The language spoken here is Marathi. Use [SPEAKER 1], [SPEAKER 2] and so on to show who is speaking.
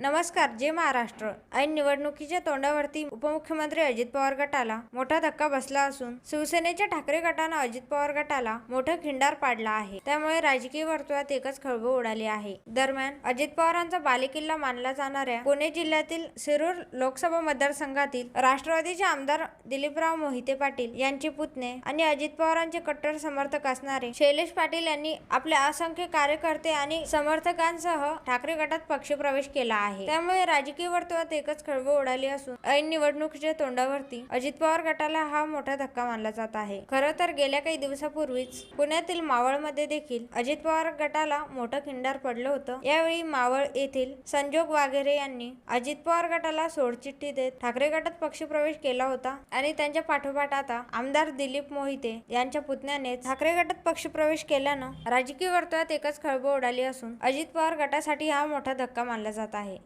[SPEAKER 1] नमस्कार जे महाराष्ट्र. ऐन निवडणुकीच्या तोंडावरती उपमुख्यमंत्री अजित पवार गटाला मोठा धक्का बसला असून शिवसेनेच्या ठाकरे गटानं अजित पवार गटाला मोठं खिंडार पाडला आहे. त्यामुळे राजकीय वर्तुळात एकच खळबळ उडाली आहे. दरम्यान अजित पवारांचा बालेकिल्ला मानला जाणाऱ्या पुणे जिल्ह्यातील शिरूर लोकसभा मतदारसंघातील राष्ट्रवादीचे आमदार दिलीपराव मोहिते पाटील यांचे पुतणे आणि अजित पवारांचे कट्टर समर्थक असणारे शैलेश पाटील यांनी आपल्या असंख्य कार्यकर्ते आणि समर्थकांसह ठाकरे गटात पक्षप्रवेश केला आहे. आहे. त्यामुळे राजकीय वर्तुळात एकच खळबळ उडाली असून ऐन निवडणुकीच्या तोंडावरती अजित पवार गटाला हा मोठा धक्का मानला जात आहे. खरं तर गेल्या काही दिवसापूर्वीच पुण्यातील मावळमध्ये देखील अजित पवार गटाला मोठं खिंडार पडलं होतं. यावेळी मावळ येथील संजोग वाघेरे यांनी अजित पवार गटाला सोडचिठ्ठी देत ठाकरे गटात पक्षप्रवेश केला होता आणि त्यांच्या पाठोपाठ आता आमदार दिलीप मोहिते यांच्या पुतण्याने ठाकरे गटात पक्षप्रवेश केल्यानं राजकीय वर्तुळात एकच खळबळ उडाली असून अजित पवार गटासाठी हा मोठा धक्का मानला जात आहे.